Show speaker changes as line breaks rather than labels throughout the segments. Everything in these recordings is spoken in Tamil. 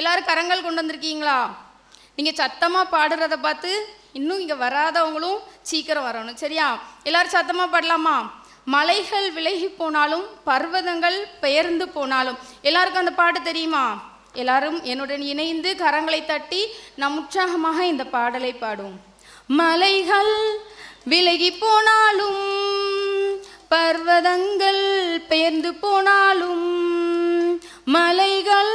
எல்லாரும் கரங்கள் கொண்டு வந்திருக்கீங்களா? நீங்கள் சத்தமாக பாடுறத பார்த்து இன்னும் இங்கே வராதவங்களும் சீக்கிரம் வரணும். சரியா? எல்லோரும் சத்தமாக பாடலாமா? மலைகள் விலகி போனாலும் பர்வதங்கள் பெயர்ந்து போனாலும். எல்லாருக்கும் அந்த பாட்டு தெரியுமா? எல்லாரும் என்னுடன் இணைந்து கரங்களை தட்டி நாம் உற்சாகமாக இந்த பாடலை பாடும் மலைகள் விலகி போனாலும் பர்வதங்கள் பெயர்ந்து போனாலும் மலைகள்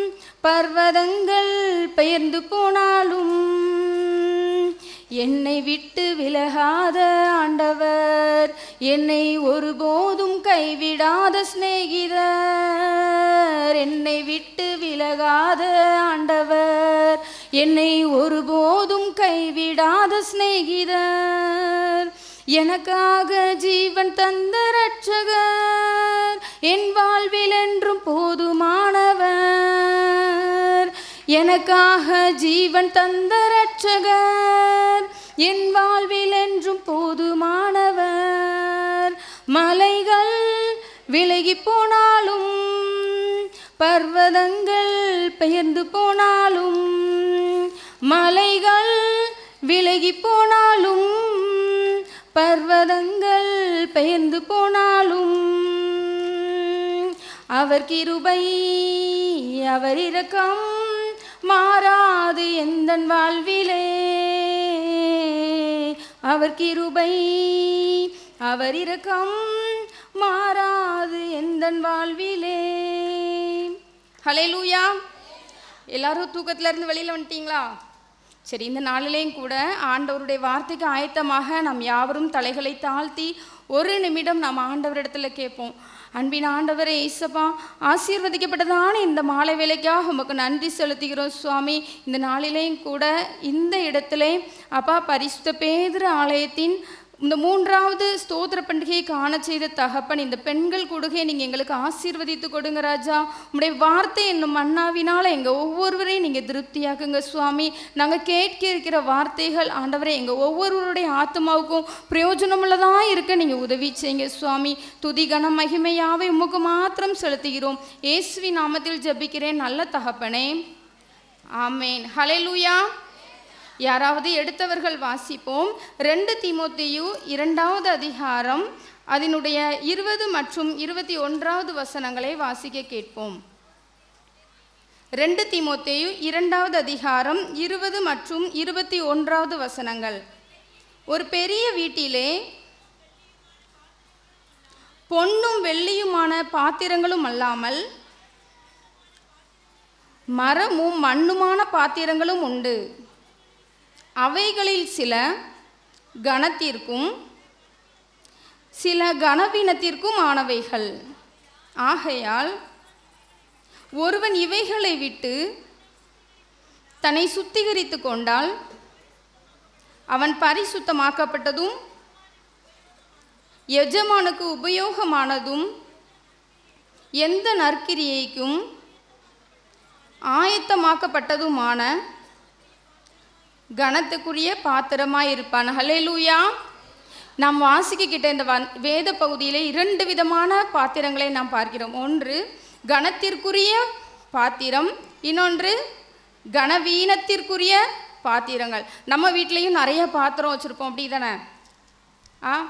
பர்வதங்கள் பெயர்ந்து போனாலும் என்னை விட்டு விலகாத ஆண்டவர் என்னை ஒருபோதும் கைவிடாத சிநேகிதர் என்னை விட்டு விலகாத ஆண்டவர் என்னை ஒருபோதும் கைவிடாத சிநேகிதர். எனக்காக ஜீவன் தந்த ரட்சகர் என் வாழ்வில் என்றும் போதுமானவர். எனக்காக ஜீவன் தந்த ரட்சகர் என் வாழ்வில் என்றும் போதுமானவர். மலைகள் விலகி போனாலும் பர்வதங்கள் பெயர்ந்து போனாலும் மலைகள் விலகி போனாலும் பர்வதங்கள் பெயர்ந்து போனாலும் அவர் கிருபை அவர் இரக்கம். மாறாது எந்தன் வாழ்விலே. அவர் கிருபை அவர் இரக்கம் மாறாது எந்தன் வாழ்விலே. ஹalleluya எல்லாரும் தூக்கத்துல இருந்து வெளியில வந்துட்டீங்களா? சரி இந்த நாளிலேயும் கூட ஆண்டவருடைய வார்த்தைக்கு ஆயத்தமாக நாம் யாவரும் தலைகளை தாழ்த்தி ஒரு நிமிடம் நாம் ஆண்டவரிடத்துல கேட்போம். அன்பின் ஆண்டவரே இசப்பா ஆசீர்வதிக்கப்பட்டதான இந்த மாலை வேலைக்காக உமக்கு நன்றி செலுத்துகிறோம் சுவாமி. இந்த நாளிலேயும் கூட இந்த இடத்துல அப்பா பரிசுத்த பேதுரு ஆலயத்தின் இந்த மூன்றாவது ஸ்தோத்திர பண்டிகையை காண செய்த தகப்பன் இந்த பெண்கள் கொடுகை நீங்கள் எங்களுக்கு ஆசீர்வதித்து கொடுங்க ராஜா. உங்களுடைய வார்த்தை என்னும் மன்னாவினால் எங்கள் ஒவ்வொருவரையும் நீங்கள் திருப்தியாக்குங்க சுவாமி. நாங்கள் கேட்க இருக்கிற வார்த்தைகள் ஆண்டவரை எங்கள் ஒவ்வொருவருடைய ஆத்மாவுக்கும் பிரயோஜனமுள்ளதாக இருக்க நீங்கள் உதவி செய்யுங்க சுவாமி. துதி கன மகிமையாவை உமக்கு மாத்திரம் செலுத்துகிறோம். ஏசுவி நாமத்தில் ஜெபிக்கிறேன் நல்ல தகப்பனே. ஆமேன். ஹalleluya. யாராவது எடுத்தவர்கள் வாசிப்போம். ரெண்டு திமுத்தியு இரண்டாவது அதிகாரம் அதனுடைய இருபது மற்றும் இருபத்தி ஒன்றாவது வசனங்களை வாசிக்க கேட்போம். ரெண்டு தீமோத்தேயு இரண்டாவது அதிகாரம் இருபது மற்றும் இருபத்தி ஒன்றாவது வசனங்கள். ஒரு பெரிய வீட்டிலே பொன்னும் வெள்ளியுமான பாத்திரங்களும் அல்லாமல் மரமும் மண்ணுமான பாத்திரங்களும் உண்டு. அவைகளில் சில கணத்திற்கும் சில கனவீனத்திற்கும் ஆனவைகள். ஆகையால் ஒருவன் இவைகளை விட்டு தன்னை சுத்திகரித்து கொண்டால் அவன் பரிசுத்தமாக்கப்பட்டதும் எஜமானுக்கு உபயோகமானதும் எந்த நற்கிரியைக்கும் ஆயத்தமாக்கப்பட்டதுமான கனத்துக்குரிய பாத்திரமாக இருப்பான் ஹலேலூயா நாம் வாசிக்கிட்ட இந்த வேத பகுதியில் இரண்டு விதமான பாத்திரங்களை நாம் பார்க்கிறோம். ஒன்று கனத்திற்குரிய பாத்திரம். இன்னொன்று கனவீனத்திற்குரிய பாத்திரங்கள். நம்ம வீட்லேயும் நிறைய பாத்திரம் வச்சுருப்போம். அப்படி தானே ஆ?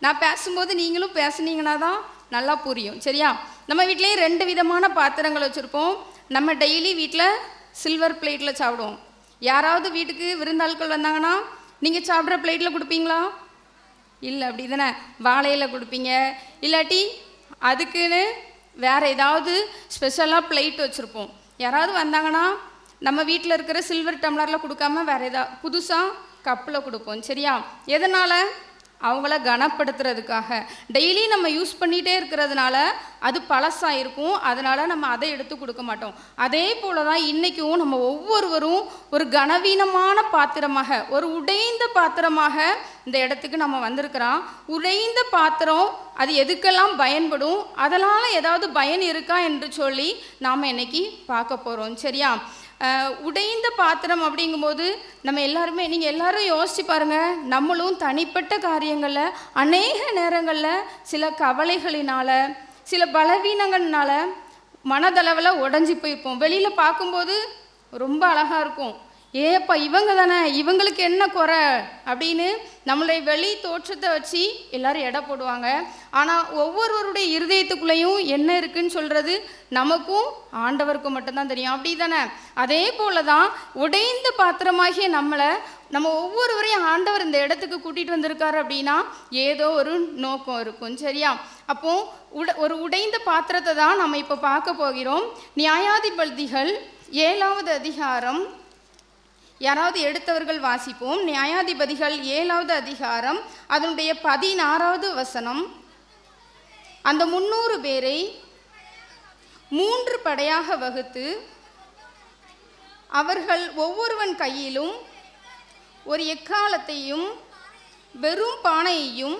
நான் பேசும்போது நீங்களும் பேசுனீங்கன்னா தான் நல்லா புரியும். சரியா? நம்ம வீட்லேயும் ரெண்டு விதமான பாத்திரங்கள் வச்சுருப்போம். நம்ம டெய்லி வீட்டில் சில்வர் பிளேட்டில் சாப்பிடுவோம். யாராவது வீட்டுக்கு விருந்தாள்கள் வந்தாங்கன்னா நீங்கள் சாப்பிட்ற பிளேட்டில் கொடுப்பீங்களா? இல்லை அப்படி தானே வாழையில் கொடுப்பீங்க. இல்லாட்டி அதுக்குன்னு வேறு ஏதாவது ஸ்பெஷலாக பிளேட் வச்சுருப்போம். யாராவது வந்தாங்கன்னா நம்ம வீட்டில் இருக்கிற சில்வர் டம்ளரில் கொடுக்காம வேறு ஏதாவது புதுசாக கப்பில் கொடுப்போம். சரியா? எதனால்? அவங்கள கனப்படுத்துறதுக்காக. டெய்லி நம்ம யூஸ் பண்ணிகிட்டே இருக்கிறதுனால அது பழசாக இருக்கும் அதனால் நம்ம அதை எடுத்து கொடுக்க மாட்டோம். அதே போல தான் இன்றைக்கும் நம்ம ஒவ்வொருவரும் ஒரு கனவீனமான பாத்திரமாக ஒரு உடைந்த பாத்திரமாக இந்த இடத்துக்கு நம்ம வந்திருக்கிறோம். உடைந்த பாத்திரம் அது எதுக்கெல்லாம் பயன்படும்? அதனால் ஏதாவது பயன் இருக்கா என்று சொல்லி நாம் இன்றைக்கி பார்க்க போகிறோம் சரியா? உடைந்த பாத்திரம் அப்படிங்கும்போது நம்ம எல்லாருமே நீங்கள் எல்லாரும் யோசிச்சு பாருங்கள் நம்மளும் தனிப்பட்ட காரியங்களில் அநேக நேரங்களில் சில கவலைகளினால் சில பலவீனங்கள்னால மனதளவில் உடஞ்சி போயிருப்போம் வெளியில் பார்க்கும்போது ரொம்ப அழகாக இருக்கும். ஏப்பா இவங்க தானே இவங்களுக்கு என்ன குறை? அப்படின்னு நம்மளுடைய வெளி தோற்றத்தை வச்சு எல்லாரும் எடை போடுவாங்க. ஆனால் ஒவ்வொருவருடைய இருதயத்துக்குள்ளேயும் என்ன இருக்குன்னு சொல்கிறது நமக்கும் ஆண்டவருக்கும் மட்டும்தான் தெரியும். அப்படி தானே அதே போல தான் உடைந்த பாத்திரமாகிய நம்மளை நம்ம ஒவ்வொருவரையும் ஆண்டவர் இந்த இடத்துக்கு கூட்டிகிட்டு வந்திருக்காரு அப்படின்னா ஏதோ ஒரு நோக்கம் இருக்கும். சரியா? அப்போ உட ஒரு உடைந்த பாத்திரத்தை தான் நம்ம இப்போ பார்க்க போகிறோம். நியாயாதிபதிகள் ஏழாவது அதிகாரம் யாராவது எடுத்தவர்கள் வாசிப்போம். நியாயாதிபதிகள் ஏழாவது அதிகாரம் அதனுடைய பதினாறாவது வசனம். அந்த முன்னூறு பேரை மூன்று படையாக வகுத்து அவர்கள் ஒவ்வொருவன் கையிலும் ஒரு எக்காலத்தையும் வெறும் பானையையும்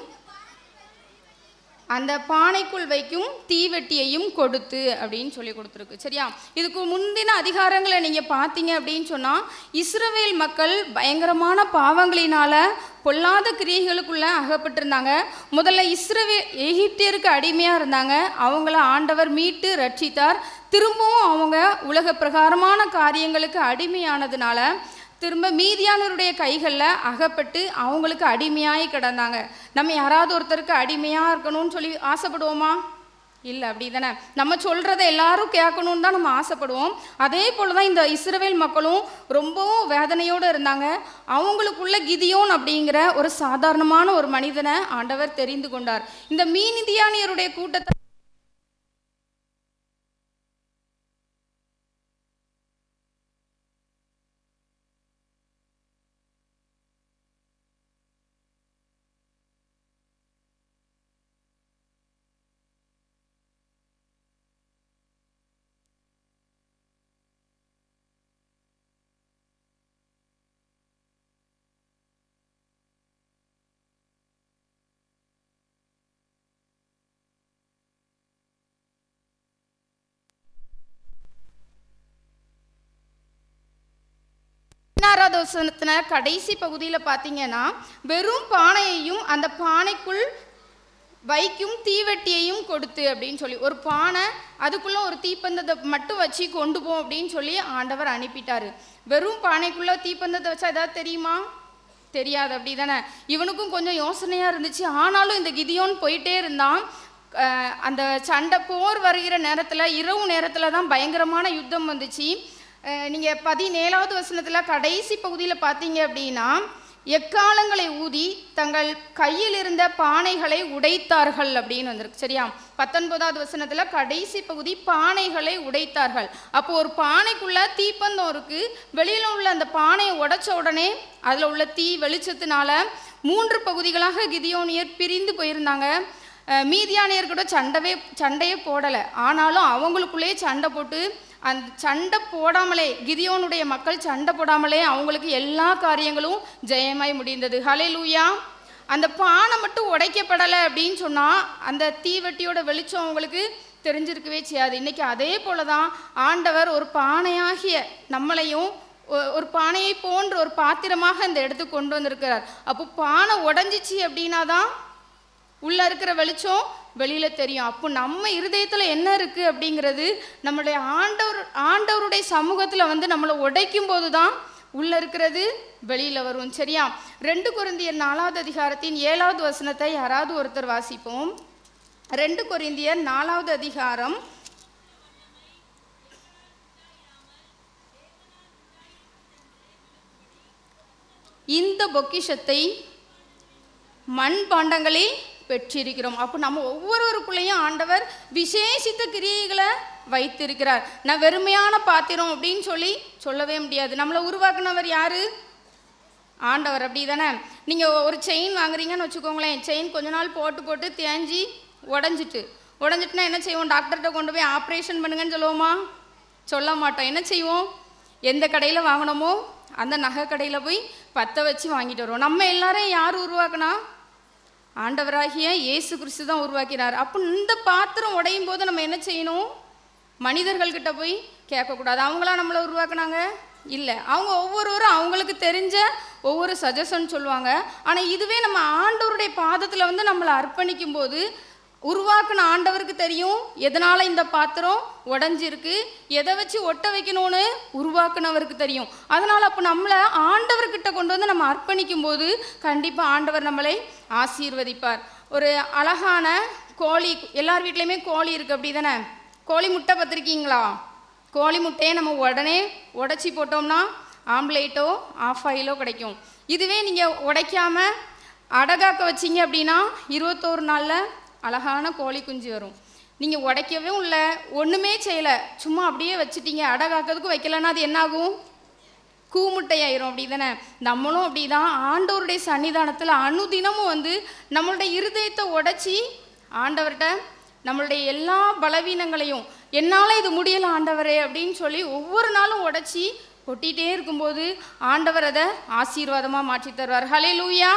அந்த பானைக்குள் வைக்கும் தீவெட்டியையும் கொடுத்து அப்படின்னு சொல்லி கொடுத்துருக்கு. சரியா? இதுக்கு முந்தின அதிகாரங்களை நீங்கள் பார்த்தீங்க அப்படின்னு சொன்னால் இஸ்ரவேல் மக்கள் பயங்கரமான பாவங்களினால் பொல்லாத கிரியைகளுக்குள்ள அகப்பட்டிருந்தாங்க. முதல்ல இஸ்ரவே எகிப்தியருக்கு அடிமையாக இருந்தாங்க. அவங்கள ஆண்டவர் மீட்டு ரட்சித்தார். திரும்பவும் அவங்க உலக பிரகாரமான காரியங்களுக்கு அடிமையானதுனால திரும்ப மீதியானவருடைய கைகளில் அகப்பட்டு அவங்களுக்கு அடிமையாகி கிடந்தாங்க. நம்ம யாராவது ஒருத்தருக்கு அடிமையாக இருக்கணும்னு சொல்லி ஆசைப்படுவோமா? இல்லை அப்படி தானே. நம்ம சொல்கிறத எல்லாரும் கேட்கணும்னு தான் நம்ம ஆசைப்படுவோம். அதே போல் தான் இந்த இஸ்ரவேல் மக்களும் ரொம்பவும் வேதனையோடு இருந்தாங்க. அவங்களுக்குள்ள கிதியோன் அப்படிங்கிற ஒரு சாதாரணமான ஒரு மனிதனை ஆண்டவர் தெரிந்து கொண்டார். இந்த மீனிதியானியருடைய கூட்டத்தை பதினாறாவது வசனத்துல கடைசி பகுதியில் பார்த்தீங்கன்னா வெறும் பானையையும் அந்த பானைக்குள் வைக்கும் தீவெட்டியையும் கொடுத்து அப்படின்னு சொல்லி ஒரு பானை அதுக்குள்ளே ஒரு தீப்பந்தத்தை மட்டும் வச்சு கொண்டு போம் அப்படின்னு சொல்லி ஆண்டவர் அனுப்பிட்டார். வெறும் பானைக்குள்ளே தீப்பந்தத்தை வச்சா ஏதாவது தெரியுமா? தெரியாது அப்படி தானே இவனுக்கும் கொஞ்சம் யோசனையாக இருந்துச்சு. ஆனாலும் இந்த கிதியோன் போயிட்டே இருந்தான். அந்த சண்டை போர் வருகிற நேரத்தில் இரவு நேரத்தில் தான் பயங்கரமான யுத்தம் வந்துச்சு. நீங்கள் பதினேழாவது வசனத்தில் கடைசி பகுதியில் பார்த்தீங்க அப்படின்னா எக்காலங்களை ஊதி தங்கள் கையில் இருந்த பானைகளை உடைத்தார்கள் அப்படின்னு வந்திருக்கு. சரியா? பத்தொன்பதாவது வசனத்தில் கடைசி பகுதி பானைகளை உடைத்தார்கள். அப்போ ஒரு பானைக்குள்ளே தீப்பந்தம் இருக்கு. வெளியில் உள்ள அந்த பானையை உடைச்ச உடனே அதில் உள்ள தீ வெளிச்சத்தினால மூன்று பகுதிகளாக கிதியோனியர் பிரிந்து போயிருந்தாங்க. மீதியானியர் கூட சண்டவே சண்டையே போடலை. ஆனாலும் அவங்களுக்குள்ளேயே சண்டை போட்டு அந்த சண்டை போடாமலே கிதியோனுடைய மக்கள் சண்டை போடாமலே அவங்களுக்கு எல்லா காரியங்களும் ஜெயமாய் முடிந்தது. ஹலே லூயா அந்த பானை மட்டும் உடைக்கப்படலை அப்படின்னு சொன்னால் அந்த தீவெட்டியோட வெளிச்சம் அவங்களுக்கு தெரிஞ்சிருக்கவே செய்யாது. இன்றைக்கி அதே போல தான் ஆண்டவர் ஒரு பானையாகிய நம்மளையும் ஒ- ஒரு பானையை போன்ற ஒரு பாத்திரமாக இந்த இடத்துக்கு கொண்டு வந்திருக்கிறார். அப்போ பானை உடஞ்சிச்சு அப்படின்னா தான் உள்ள இருக்கிற வெளிச்சம் வெளியில தெரியும். அப்போ நம்ம இருதயத்துல என்ன இருக்கு அப்படிங்கிறது நம்மளுடைய ஆண்டவர் ஆண்டவருடைய சமூகத்துல வந்து நம்மளை உடைக்கும் போது தான் உள்ள இருக்கிறது வெளியில வரும். சரியா? ரெண்டு குருந்தியர் நாலாவது அதிகாரத்தின் ஏழாவது வசனத்தை யாராவது ஒருத்தர் வாசிப்போம். ரெண்டு குருந்தியர் நாலாவது அதிகாரம். இந்த பொக்கிஷத்தை மண்பாண்டங்களில் பெற்றிருக்கிறோம். அப்போ நம்ம ஒவ்வொருவருக்குள்ளேயும் ஆண்டவர் விசேஷித்த கிரியைகளை வைத்திருக்கிறார். நான் வெறுமையான பாத்திரம் அப்படின்னு சொல்லி சொல்லவே முடியாது. நம்மளை உருவாக்குனவர் யாரு? ஆண்டவர். அப்படி தானே நீங்கள் ஒரு செயின் வாங்குறீங்கன்னு வச்சுக்கோங்களேன். செயின் கொஞ்ச நாள் போட்டு போட்டு தேஞ்சி உடஞ்சிட்டு. உடஞ்சிட்டுனா என்ன செய்வோம்? டாக்டர்கிட்ட கொண்டு போய் ஆப்ரேஷன் பண்ணுங்கன்னு சொல்லுவோமா? சொல்ல மாட்டோம். என்ன செய்வோம்? எந்த கடையில் வாங்கினோமோ அந்த நகை கடையில் போய் பற்ற வச்சு வாங்கிட்டு வருவோம். நம்ம எல்லாரையும் யார் உருவாக்குனா? ஆண்டவராகிய இயேசு கிறிஸ்து தான் உருவாக்கினார். அப்போ இந்த பாத்திரம் உடையும் போது நம்ம என்ன செய்யணும்? மனிதர்கள்கிட்ட போய் கேட்கக்கூடாது. அவங்களா நம்மளை உருவாக்குனாங்க? இல்லை. அவங்க ஒவ்வொருவரும் அவங்களுக்கு தெரிஞ்ச ஒவ்வொரு சஜஷன் சொல்லுவாங்க. ஆனால் இதுவே நம்ம ஆண்டவருடைய பாதத்தில் வந்து நம்மளை அர்ப்பணிக்கும் போது உருவாக்கின ஆண்டவருக்கு தெரியும். எதனால் இந்த பாத்திரம் உடஞ்சிருக்கு? எதை வச்சு ஒட்ட வைக்கணும்னு உருவாக்குனவருக்கு தெரியும். அதனால் அப்போ நம்மளை ஆண்டவர்கிட்ட கொண்டு வந்து நம்ம அர்ப்பணிக்கும் போது கண்டிப்பாக ஆண்டவர் நம்மளை ஆசீர்வதிப்பார். ஒரு அழகான கோழி எல்லார் வீட்லேயுமே கோழி இருக்குது அப்படி தானே கோழி முட்டை பார்த்துருக்கீங்களா? கோழி முட்டையை நம்ம உடனே உடச்சி போட்டோம்னா ஆம்லேட்டோ ஆஃப் ஆயிலோ கிடைக்கும். இதுவே நீங்கள் உடைக்காமல் அடகாக்க வச்சீங்க அப்படின்னா இருபத்தோரு நாளில் அழகான கோழி குஞ்சு வரும். நீங்கள் உடைக்கவே இல்லை ஒன்றுமே செய்யலை. சும்மா அப்படியே வச்சுட்டீங்க. அடை காக்கிறதுக்கும் வைக்கலன்னா அது என்னாகும்? கூமுட்டையாயிரும். அப்படி தானே நம்மளும் அப்படி தான் ஆண்டவருடைய சன்னிதானத்தில் அனுதினமும் வந்து நம்மளுடைய இருதயத்தை உடைச்சி ஆண்டவர்கிட்ட நம்மளுடைய எல்லா பலவீனங்களையும் என்னால் இது முடியல ஆண்டவரே அப்படின்னு சொல்லி ஒவ்வொரு நாளும் உடைச்சி கொட்டிகிட்டே இருக்கும்போது ஆண்டவர் அதை ஆசீர்வாதமாக மாற்றி தருவார். ஹலே லூயா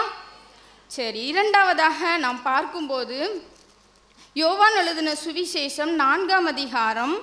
சரி இரண்டாவதாக நாம் பார்க்கும்போது யோவான் எழுதின சுவிசேஷம் நான்காம் அதிகாரம்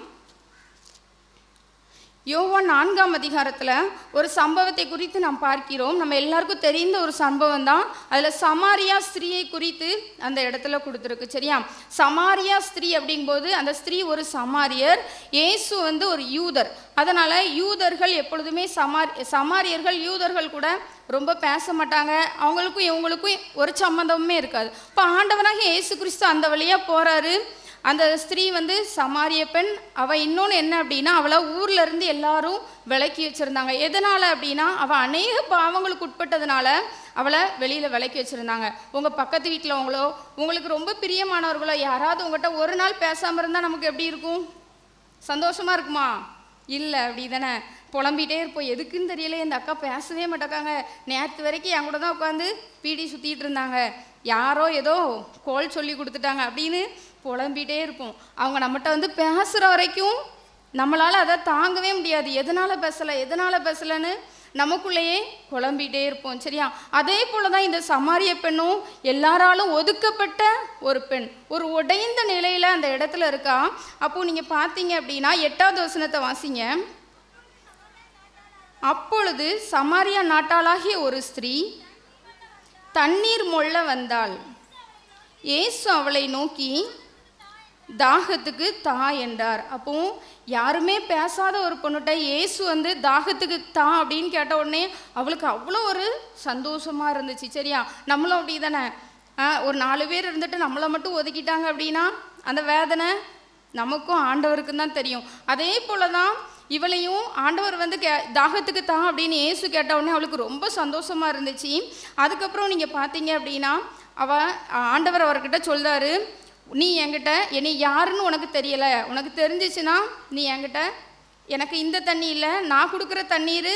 யோவான் நான்காம் அதிகாரத்தில் ஒரு சம்பவத்தை குறித்து நாம் பார்க்கிறோம். நம்ம எல்லாருக்கும் தெரிந்த ஒரு சம்பவம் தான். அதில் சமாரியா ஸ்திரீயை குறித்து அந்த இடத்துல கொடுத்துருக்கு. சரியா? சமாரியா ஸ்திரீ அப்படிங்கும்போது அந்த ஸ்திரீ ஒரு சமாரியர். இயேசு வந்து ஒரு யூதர். அதனால் யூதர்கள் எப்பொழுதுமே சமார் சமாரியர்கள் யூதர்கள் கூட ரொம்ப பேச மாட்டாங்க. அவங்களுக்கும் இவங்களுக்கும் ஒரு சம்மந்தமுமே இருக்காது. இப்போ ஆண்டவனாக இயேசு கிறிஸ்து அந்த வழியாக போகிறாரு அந்த ஸ்திரீ வந்து சமாரிய பெண். அவள் இன்னொன்று என்ன அப்படின்னா அவளை ஊரில் இருந்து எல்லாரும் விலக்கி வச்சுருந்தாங்க. எதனால் அப்படின்னா அவள் அநேக பாவங்களுக்கு உட்பட்டதுனால அவளை வெளியில் விலக்கி வச்சுருந்தாங்க. உங்கள் பக்கத்து வீட்டில் உங்களோ உங்களுக்கு ரொம்ப பிரியமானவர்களோ யாராவது உங்கள்கிட்ட ஒரு நாள் பேசாமல் இருந்தால் நமக்கு எப்படி இருக்கும்? சந்தோஷமாக இருக்குமா? இல்லை அப்படி தானே புலம்பிகிட்டே இருப்போம். எதுக்குன்னு தெரியல இந்த அக்கா பேசவே மாட்டேக்காங்க. நேற்று வரைக்கும் என் கூட தான் உட்காந்து பீடி சுற்றிட்டு இருந்தாங்க. யாரோ ஏதோ கோல் சொல்லி கொடுத்துட்டாங்க அப்படின்னு புலம்பிகிட்டே இருப்போம். அவங்க நம்மகிட்ட வந்து பேசுகிற வரைக்கும் நம்மளால் அதை தாங்கவே முடியாது. எதனால் பேசலை எதனால் பேசலைன்னு நமக்குள்ளேயே குழம்பிகிட்டே இருப்போம் சரியா? அதே போல தான் இந்த சமாரிய பெண்ணும் எல்லாராலும் ஒதுக்கப்பட்ட ஒரு பெண் ஒரு உடைந்த நிலையில் அந்த இடத்துல இருக்கா? அப்போது நீங்கள் பார்த்தீங்க அப்படின்னா எட்டாவது வசனத்தை வாசிங்க. அப்பொழுது சமாரியா நாட்டாளாகிய ஒரு ஸ்திரீ தண்ணீர் மொள்ள வந்தாள். இயேசு அவளை நோக்கி தாகத்துக்கு தா என்றார். அப்போ யாருமே பேசாத ஒரு பொண்ணுகிட்ட ஏசு வந்து தாகத்துக்கு தா அப்படின்னு கேட்ட உடனே அவளுக்கு அவ்வளோ ஒரு சந்தோஷமாக இருந்துச்சு. சரியா? நம்மளும் அப்படி தானே? ஒரு நாலு பேர் இருந்துட்டு நம்மளை மட்டும் ஒதுக்கிட்டாங்க அப்படின்னா அந்த வேதனை நமக்கும் ஆண்டவருக்கும் தான் தெரியும். அதே போல தான் இவளையும் ஆண்டவர் வந்து கே தாகத்துக்கு தான் அப்படின்னு ஏசு கேட்ட உடனே அவளுக்கு ரொம்ப சந்தோஷமாக இருந்துச்சு. அதுக்கப்புறம் நீங்கள் பார்த்தீங்க அப்படின்னா அவள் ஆண்டவர் அவர்கிட்ட சொல்கிறாரு நீ என்கிட்ட என்னை யாருன்னு உனக்கு தெரியலை. உனக்கு தெரிஞ்சிச்சுன்னா நீ என்கிட்ட எனக்கு இந்த தண்ணி இல்லை நான் கொடுக்குற தண்ணீர்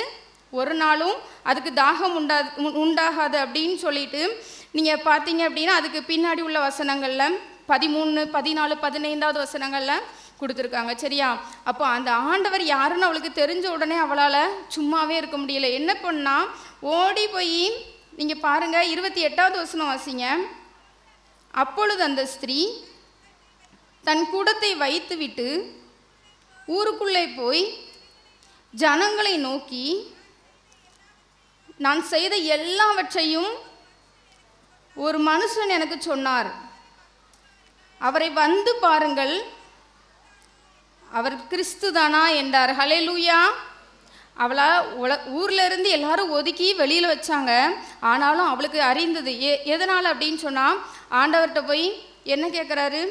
ஒரு நாளும் அதுக்கு தாகம் உண்டா உ- உண்டாகாது அப்படின்னு சொல்லிட்டு நீங்கள் பார்த்தீங்க அப்படின்னா அதுக்கு பின்னாடி உள்ள வசனங்களில் பதிமூணு பதினாலு பதினைந்தாவது வசனங்களில் கொடுத்துருக்காங்க. சரியா? அப்போ அந்த ஆண்டவர் யாருன்னு அவளுக்கு தெரிஞ்ச உடனே அவளால் சும்மாவே இருக்க முடியல. என்ன பண்ணால் ஓடி போய் நீங்கள் பாருங்கள் இருபத்தி எட்டாவது வசனம் வாசிங்க. அப்பொழுது அந்த ஸ்திரீ தன் கூடத்தை வைத்துவிட்டு ஊருக்குள்ளே போய் ஜனங்களை நோக்கி நான் செய்த எல்லாவற்றையும் ஒரு மனுஷன் எனக்கு சொன்னார். அவரை வந்து பாருங்கள். அவர் கிறிஸ்து தானா என்றார். ஹalleluya. அவளை உல ஊரில் இருந்து எல்லாரும் ஒதுக்கி வெளியில் வச்சாங்க. ஆனாலும் அவளுக்கு அறிந்தது. எ எதனால் அப்படின்னு சொன்னால் ஆண்டவர்கிட்ட போய் என்ன கேட்குறாரு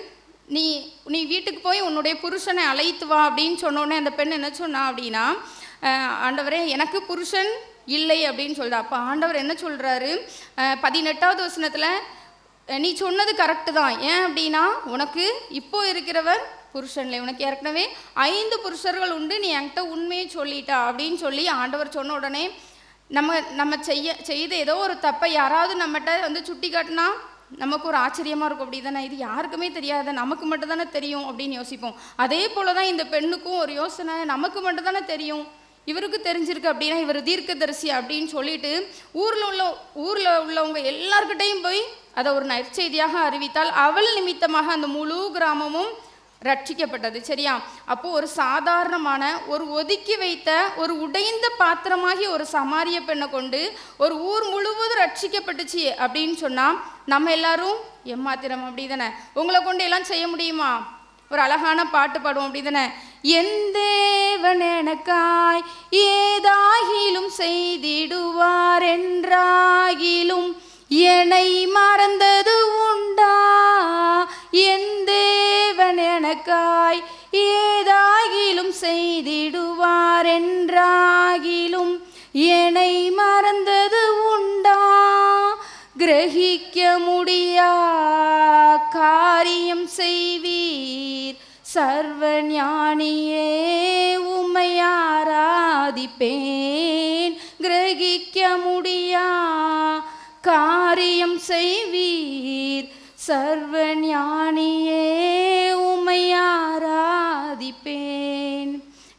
நீ நீ வீட்டுக்கு போய் உன்னுடைய புருஷனை அழைத்து வா அப்படின்னு சொன்னோடனே அந்த பெண் என்ன சொன்னா அப்படின்னா ஆண்டவரே எனக்கு புருஷன் இல்லை அப்படின்னு சொல்கிறா அப்போ ஆண்டவர் என்ன சொல்கிறாரு பதினெட்டாவது வசனத்தில் நீ சொன்னது கரெக்டு தான். ஏன் அப்படின்னா உனக்கு இப்போ இருக்கிறவர் புருஷன்ல உனக்கு ஏற்கனவே ஐந்து புருஷர்கள் உண்டு நீ என்கிட்ட உண்மையை சொல்லிட்டா அப்படின்னு சொல்லி ஆண்டவர் சொன்ன உடனே நம்ம நம்ம செய்ய செய்த ஏதோ ஒரு தப்பை யாராவது நம்மகிட்ட வந்து சுட்டி காட்டினா நமக்கு ஒரு ஆச்சரியமாக இருக்கும். அப்படி தானே? இது யாருக்குமே தெரியாது நமக்கு மட்டும் தானே தெரியும் அப்படின்னு யோசிப்போம். அதே போல தான் இந்த பெண்ணுக்கும் ஒரு யோசனை நமக்கு மட்டும் தானே தெரியும். இவருக்கு தெரிஞ்சிருக்கு அப்படின்னா இவர் தீர்க்கதரிசி அப்படின்னு சொல்லிட்டு ஊரில் உள்ள ஊரில் உள்ளவங்க எல்லாருக்கிட்டையும் போய் அதை ஒரு நற்செய்தியாக அறிவித்தால் அவள் நிமித்தமாக அந்த முழு கிராமமும் ரட்சிக்கப்பட்டது. சரியா? அப்போ ஒரு சாதாரணமான ஒரு ஒதுக்கி வைத்த ஒரு உடைந்த பாத்திரமாகி ஒரு சமாரிய பெண்ணை கொண்டு ஒரு ஊர் முழுவதும் ரட்சிக்கப்பட்டுச்சு அப்படின்னு சொன்னா நம்ம எல்லாரும் எம்மாத்திரம் அப்படி தானே? உங்களை கொண்டு எல்லாம் செய்ய முடியுமா? ஒரு அழகான பாட்டு பாடுவோம் அப்படி தானே? என் தேவன் எனக்காய் ஏதாகிலும் செய்திடுவார் என்றாகிலும் என்னை மறந்தது உண்டா? என் தேவன் எனக்காய் ஏதாகிலும் செய்திடுவார் என்றாகிலும் என்னை மறந்தது உண்டா? கிரகிக்க முடியா? காரியம் செய்வீர். சர்வ ஞானியே உம்மை ஆராதிப்பேன். கிரகிக்க முடியா? காரியம் செய்வீர். சர்வ ஞானியே உம்மை ஆராதிப்பேன்.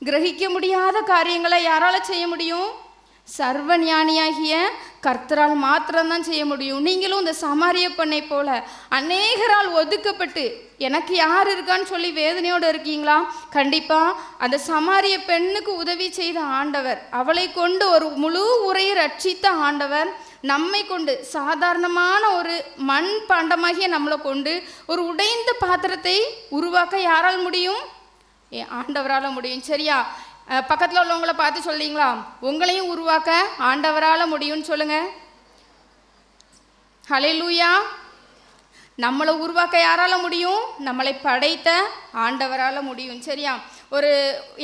கிரகிக்க முடியாத காரியங்களை யாரால செய்ய முடியும்? சர்வ ஞானியாகிய கர்த்தரால் மாத்திரம்தான் செய்ய முடியும். நீங்களும் இந்த சமாரிய பெண்ணை போல அநேகரால் ஒதுக்கப்பட்டு எனக்கு யார் இருக்கான்னு சொல்லி வேதனையோடு இருக்கீங்களா? கண்டிப்பா அந்த சமாரிய பெண்ணுக்கு உதவி செய்த ஆண்டவர் அவளை கொண்டு ஒரு முழு உரையை ரட்சித்த ஆண்டவர் நம்மை கொண்டு சாதாரணமான ஒரு மண் பாண்டமாகிய நம்மளை கொண்டு ஒரு உடைந்த பாத்திரத்தை உருவாக்க யாரால் முடியும்? ஏ ஆண்டவரால் முடியும். சரியா? பக்கத்தில் உள்ளவங்களை உள்ளவங்கள பார்த்து சொல்லிங்களா உங்களையும் உருவாக்க ஆண்டவரால் முடியும்னு சொல்லுங்க. லூயா நம்மளை உருவாக்க யாரால முடியும்? நம்மளை படைத்த ஆண்டவரால் முடியும். சரியா? ஒரு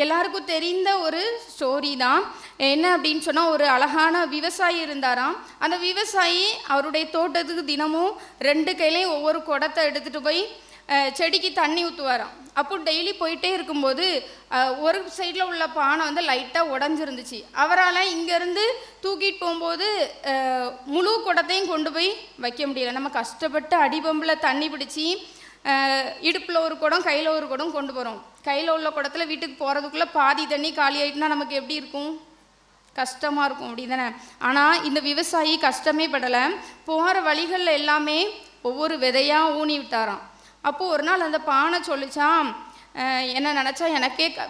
எல்லாருக்கும் தெரிந்த ஒரு ஸ்டோரி தான். என்ன அப்படின்னு சொன்னால் ஒரு அழகான விவசாயி இருந்தாராம். அந்த விவசாயி அவருடைய தோட்டத்துக்கு தினமும் ரெண்டு கையிலையும் ஒவ்வொரு குடத்தை எடுத்துகிட்டு போய் செடிக்கு தண்ணி ஊற்றுவாராம் அப்போ டெய்லி போயிட்டே இருக்கும்போது ஒரு சைடில் உள்ள பானை வந்து லைட்டாக உடஞ்சிருந்துச்சு. அவரால் இங்கேருந்து தூக்கிட்டு போகும்போது முழு குடத்தையும் கொண்டு போய் வைக்க முடியல. நம்ம கஷ்டப்பட்டு அடிபம்பில் தண்ணி பிடிச்சி இடுப்பில் ஒரு குடம் கையில் ஒரு குடம் கொண்டு போகிறோம் கையில் உள்ள குடத்தில் வீட்டுக்கு போகிறதுக்குள்ளே பாதி தண்ணி காலி ஆகிட்டுனா நமக்கு எப்படி இருக்கும்? கஷ்டமாக இருக்கும் அப்படி தானே ஆனால் இந்த விவசாயி கஷ்டமே படலை. போகிற வழிகளில் எல்லாமே ஒவ்வொரு விதையாக ஊனி விட்டாராம். அப்போது ஒரு நாள் அந்த பானை சொல்லிச்சான் என்ன நினச்சா எனக்கே க-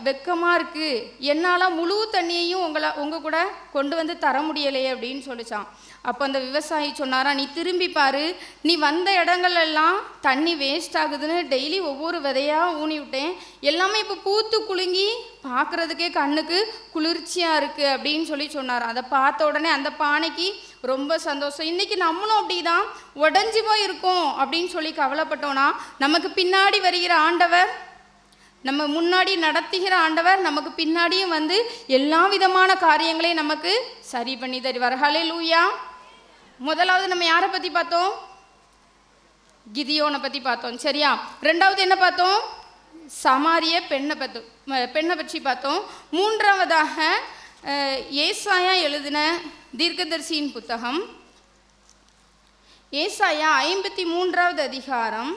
இருக்குது என்னால் முழு தண்ணியையும் உங்களை உங்கள் கூட கொண்டு வந்து தர முடியலையே அப்படின்னு சொல்லிச்சான் அப்போ அந்த விவசாயி சொன்னாரா நீ திரும்பி பாரு நீ வந்த இடங்களெல்லாம் தண்ணி வேஸ்ட் ஆகுதுன்னு டெய்லி ஒவ்வொரு விதையாக ஊனி விட்டேன். எல்லாமே இப்போ பூத்து குலுங்கி பார்க்குறதுக்கே கண்ணுக்கு குளிர்ச்சியாக இருக்குது அப்படின்னு சொல்லி சொன்னார். அதை பார்த்த உடனே அந்த பானைக்கு ரொம்ப சந்தோஷம். இன்றைக்கி நம்மளும் அப்படிதான் உடஞ்சி போய் இருக்கோம் அப்படின்னு சொல்லி கவலைப்பட்டோன்னா நமக்கு பின்னாடி வருகிற ஆண்டவர் நம்ம முன்னாடி நடத்துகிற ஆண்டவர் நமக்கு பின்னாடியும் வந்து எல்லா விதமான காரியங்களையும் நமக்கு சரி பண்ணி தருவார். ஹலே லூயா முதலாவது நம்ம யாரை பற்றி பார்த்தோம்? கிதியோனை பற்றி பார்த்தோம். சரியா? ரெண்டாவது என்ன பார்த்தோம்? சமாரிய பெண்ணை பார்த்தோம் பெண்ணை பற்றி பார்த்தோம். மூன்றாவதாக ஏசாயா எழுதின தீர்க்கதர்சியின் புத்தகம். ஏசாயா ஐம்பத்தி மூன்றாவது அதிகாரம்.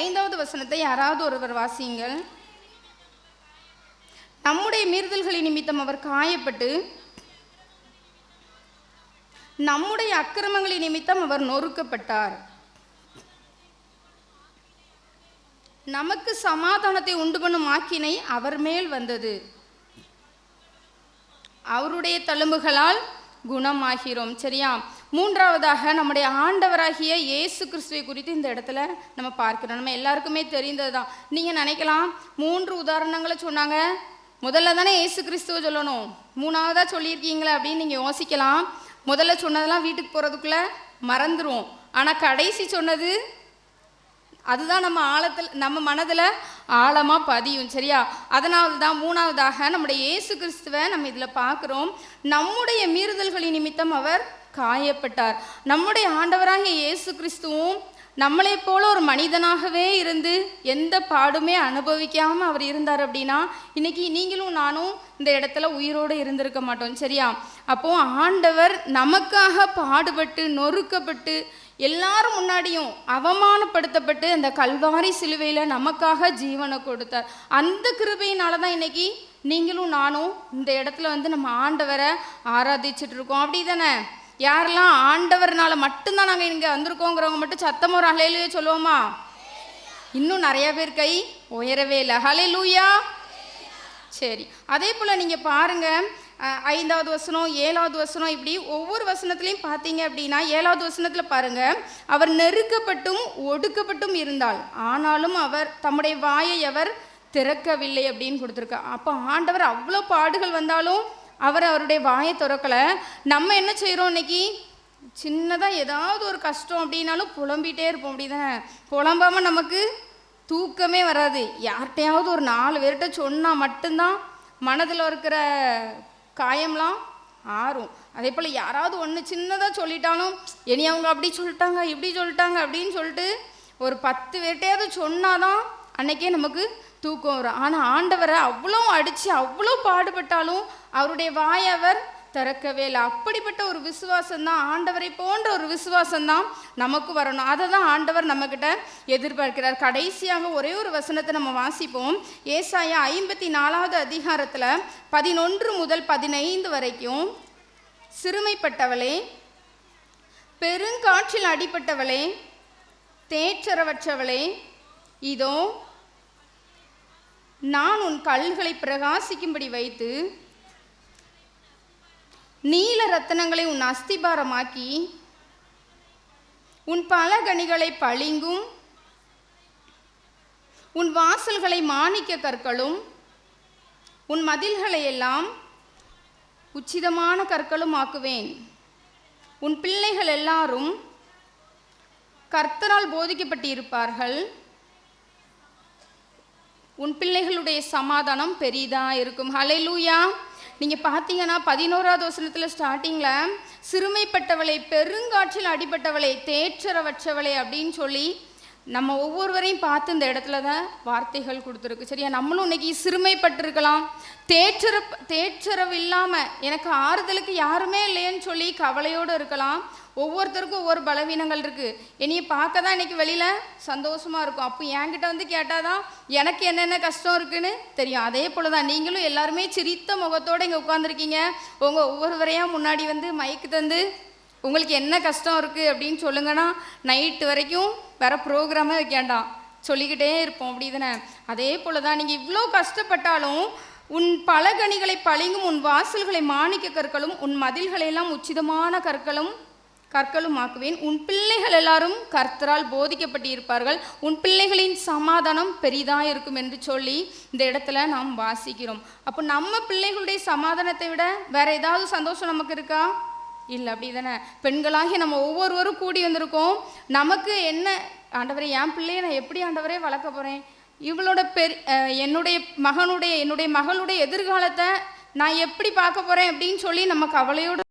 ஐந்தாவது வசனத்தை யாராவது ஒருவர் வாசியுங்கள். நம்முடைய மீறுதல்களின் நிமித்தம் அவர் காயப்பட்டு நம்முடைய அக்கிரமங்களின் நிமித்தம் அவர் நொறுக்கப்பட்டார். நமக்கு சமாதானத்தை உண்டு பண்ணும் ஆக்கினை அவர் மேல் வந்தது. அவருடைய தழும்புகளால் குணமாகிறோம். சரியா? மூன்றாவதாக நம்முடைய ஆண்டவராகிய இயேசு கிறிஸ்துவை குறித்து இந்த இடத்துல நம்ம பார்க்கிறோம். நம்ம எல்லாருக்குமே தெரிந்தது தான் நீங்கள் நினைக்கலாம் மூன்று உதாரணங்களை சொன்னாங்க. முதல்ல தானே இயேசு கிறிஸ்துவ சொல்லணும். மூணாவதாக சொல்லியிருக்கீங்களே அப்படின்னு நீங்கள் யோசிக்கலாம். முதல்ல சொன்னதெல்லாம் வீட்டுக்கு போகிறதுக்குள்ளே மறந்துடும் ஆனால் கடைசி சொன்னது அதுதான் நம்ம ஆழத்தில் நம்ம மனதில் ஆழமாக பதியும் சரியா? அதனால தான் மூணாவதாக நம்முடைய இயேசு கிறிஸ்துவை நம்ம இதில் பார்க்குறோம். நம்முடைய மீறுதல்களின் நிமித்தம் அவர் காயப்பட்டார். நம்முடைய ஆண்டவராகிய இயேசு கிறிஸ்துவும் நம்மளை போல ஒரு மனிதனாகவே இருந்து எந்த பாடுமே அனுபவிக்காமல் அவர் இருந்தார் அப்படின்னா இன்னைக்கு நீங்களும் நானும் இந்த இடத்துல உயிரோடு இருந்திருக்க மாட்டோம் சரியா? அப்போ ஆண்டவர் நமக்காக பாடுபட்டு நொறுக்கப்பட்டு எல்லாரும் முன்னாடியும் அவமானப்படுத்தப்பட்டு அந்த கல்வாரி சிலுவையில் நமக்காக ஜீவனை கொடுத்தார். அந்த கிருபையினால தான் இன்னைக்கு நீங்களும் நானும் இந்த இடத்துல வந்து நம்ம ஆண்டவரை ஆராதிச்சிட்ருக்கோம் அப்படி தானே யாரெல்லாம் ஆண்டவர்னால மட்டும்தான் நாங்கள் இங்கே வந்திருக்கோங்கிறவங்க மட்டும் சத்தம் ஒரு அலையிலேயே சொல்லுவோமா? இன்னும் நிறைய பேர் கை உயரவே இல்லை. ஹலே லூயா சரி அதே போல் நீங்கள் பாருங்கள் ஐந்தாவது வசனம் ஏழாவது வசனம் இப்படி ஒவ்வொரு வசனத்துலையும் பார்த்தீங்க அப்படின்னா ஏழாவது வசனத்தில் பாருங்கள் அவர் நெருக்கப்பட்டும் ஒடுக்கப்பட்டும் இருந்தால் ஆனாலும் அவர் தம்முடைய வாயை அவர் திறக்கவில்லை அப்படின்னு கொடுத்துருக்கா. அப்போ ஆண்டவர் அவ்வளோ பாடுகள் வந்தாலும் அவர் அவருடைய வாயை திறக்கலை. நம்ம என்ன செய்கிறோம் இன்னைக்கு? சின்னதாக ஏதாவது ஒரு கஷ்டம் அப்படின்னாலும் புலம்பிகிட்டே இருப்போம் அப்படி தானே புலம்பாமல் நமக்கு தூக்கமே வராது. யார்கிட்டையாவது ஒரு நாலு பேர்கிட்ட சொன்னால் மட்டும்தான் மனதில் இருக்கிற காயம்லாம் ஆறும். அதே போல் யாராவது ஒன்று சின்னதாக சொல்லிட்டாலும் இனி அவங்க அப்படி சொல்லிட்டாங்க இப்படி சொல்லிட்டாங்க அப்படின்னு சொல்லிட்டு ஒரு பத்து பேர்ட்டையாவது சொன்னாதான் அன்னைக்கே நமக்கு தூக்கம் வரும். ஆனால் ஆண்டவரை அவ்வளோ அடித்து அவ்வளோ பாடுபட்டாலும் அவருடைய வாய் அவர் திறக்கவே இல்லை. அப்படிப்பட்ட ஒரு விசுவாசம் தான் ஆண்டவரை போன்ற ஒரு விசுவாசம் தான் நமக்கு வரணும். அதை தான் ஆண்டவர் நம்மக்கிட்ட எதிர்பார்க்கிறார். கடைசியாக ஒரே ஒரு வசனத்தை நம்ம வாசிப்போம். ஏசாயா ஐம்பத்தி நாலாவது அதிகாரத்தில் பதினொன்று முதல் பதினைந்து வரைக்கும் சிறுமைப்பட்டவளே பெருங்காற்றில் அடிபட்டவளே தேற்றரவற்றவளே இதோ நான் உன் கல்களை பிரகாசிக்கும்படி வைத்து நீல ரத்தனங்களை உன் அஸ்திபாரமாக்கி உன் பலகணிகளை பளிங்கும் உன் வாசல்களை மாணிக்க கற்களும் உன் மதில்களை எல்லாம் உச்சிதமான கற்களும் ஆக்குவேன். உன் பிள்ளைகள் எல்லாரும் கர்த்தரால் போதிக்கப்பட்டிருப்பார்கள். உன் பிள்ளைகளுடைய சமாதானம் பெரிதாக இருக்கும். ஹலைலூயா நீங்கள் பார்த்தீங்கன்னா பதினோராவது வசனத்தில் ஸ்டார்டிங்கில் சிறுமைப்பட்டவளை பெருங்காற்றில் அடிபட்டவளை தேற்றரவற்றவளை அப்படின்னு சொல்லி நம்ம ஒவ்வொருவரையும் பார்த்து இந்த இடத்துல தான் வார்த்தைகள் கொடுத்துருக்கு. சரியா? நம்மளும் இன்னைக்கு சிறுமைப்பட்டிருக்கலாம். தேற்றர தேற்றரவு இல்லாமல் எனக்கு ஆறுதலுக்கு யாருமே இல்லைன்னு சொல்லி கவலையோடு இருக்கலாம். ஒவ்வொருத்தருக்கும் ஒவ்வொரு பலவீனங்கள் இருக்குது என்னையை பார்க்க தான் இன்னைக்கு வெளியில் சந்தோஷமாக இருக்கும். அப்போ என்கிட்ட வந்து கேட்டால் தான் எனக்கு என்னென்ன கஷ்டம் இருக்குன்னு தெரியும். அதே போல் தான் நீங்களும் எல்லாருமே சிரித்த முகத்தோடு இங்கே உட்காந்துருக்கீங்க உங்கள் ஒவ்வொருவரையும் முன்னாடி வந்து மைக்கு தந்து உங்களுக்கு என்ன கஷ்டம் இருக்குது அப்படின்னு சொல்லுங்கன்னா நைட்டு வரைக்கும் வேற ப்ரோக்ராமே வைக்காண்டாம் சொல்லிக்கிட்டே இருப்போம் அப்படி தானே? அதே போல் தான் நீங்கள் இவ்வளோ கஷ்டப்பட்டாலும் உன் பலகணிகளை பழிங்கும் உன் வாசல்களை மாணிக்க கற்களும் உன் மதில்களை எல்லாம் உச்சிதமான கற்களும் கற்களும் ஆக்குவேன். உன் பிள்ளைகள் எல்லாரும் கர்த்தரால் போதிக்கப்பட்டிருப்பார்கள். உன் பிள்ளைகளின் சமாதானம் பெரிதாக இருக்கும் என்று சொல்லி இந்த இடத்துல நாம் வாசிக்கிறோம். அப்போ நம்ம பிள்ளைகளுடைய சமாதானத்தை விட வேற ஏதாவது சந்தோஷம் நமக்கு இருக்கா? இல்லை அப்படி தானே பெண்களாகி நம்ம ஒவ்வொருவரும் கூடி வந்திருக்கோம். நமக்கு என்ன ஆண்டவரே என் பிள்ளையை நான் எப்படி ஆண்டவரே வளர்க்க போகிறேன் இவளோட பெரு என்னுடைய மகனுடைய என்னுடைய மகளுடைய எதிர்காலத்தை நான் எப்படி பார்க்க போகிறேன் அப்படின்னு சொல்லி நம்ம கவலையோடு